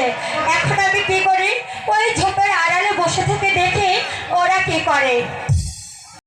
হচ্ছে এখন আমি কি করি? ওই ঝোপের আড়ালে বসে থেকে দেখি ওরা কি করে।